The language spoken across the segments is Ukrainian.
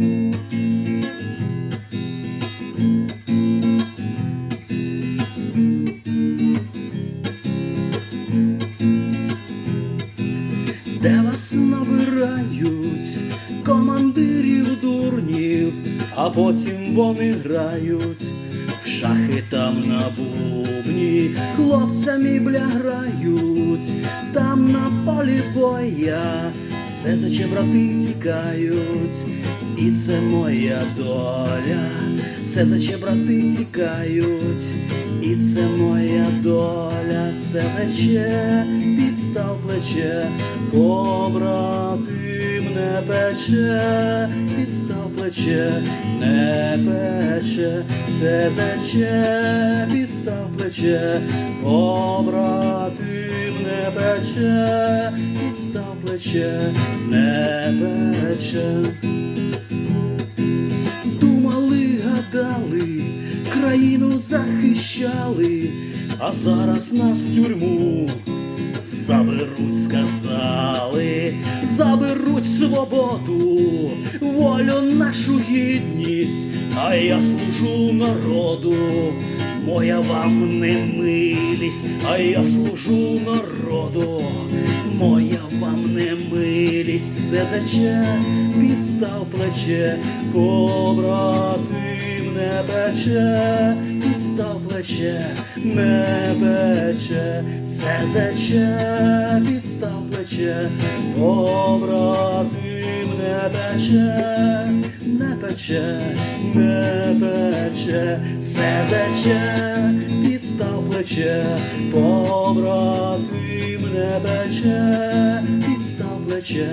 Де вас набирають командирів дурнів, а потім вони грають в шахи там на бубні, хлопцями бля грають, там на полі боя, все заче брати тікають, і це моя доля, все заче брати тікають, і це моя доля, все заче підстав плече, побратим не пече, підстав плече, не пече, все заче, підстав плече, побратим не пече, підстав плече, не пече. Країну захищали, а зараз нас в тюрму заберуть, сказали, заберуть свободу, волю нашу гідність, а я служу народу. Моя вам не милість, а я служу народу. Моя вам не милість, все заче, підстав плече, побратим не пече, підстав плече, не пече, все заче, підстав плече, побратим не пече, не пече, не пече, все заче, підстав плече, побратим не пече, підстав плече,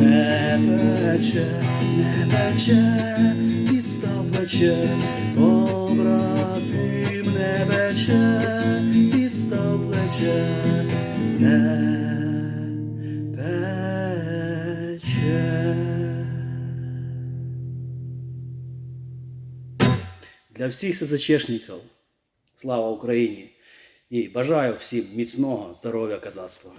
не пече, не пече, плече, побратим не пече, підстав плече, не пече. Для всіх СЗЧшників слава Україні! І бажаю всім міцного здоров'я козацтва.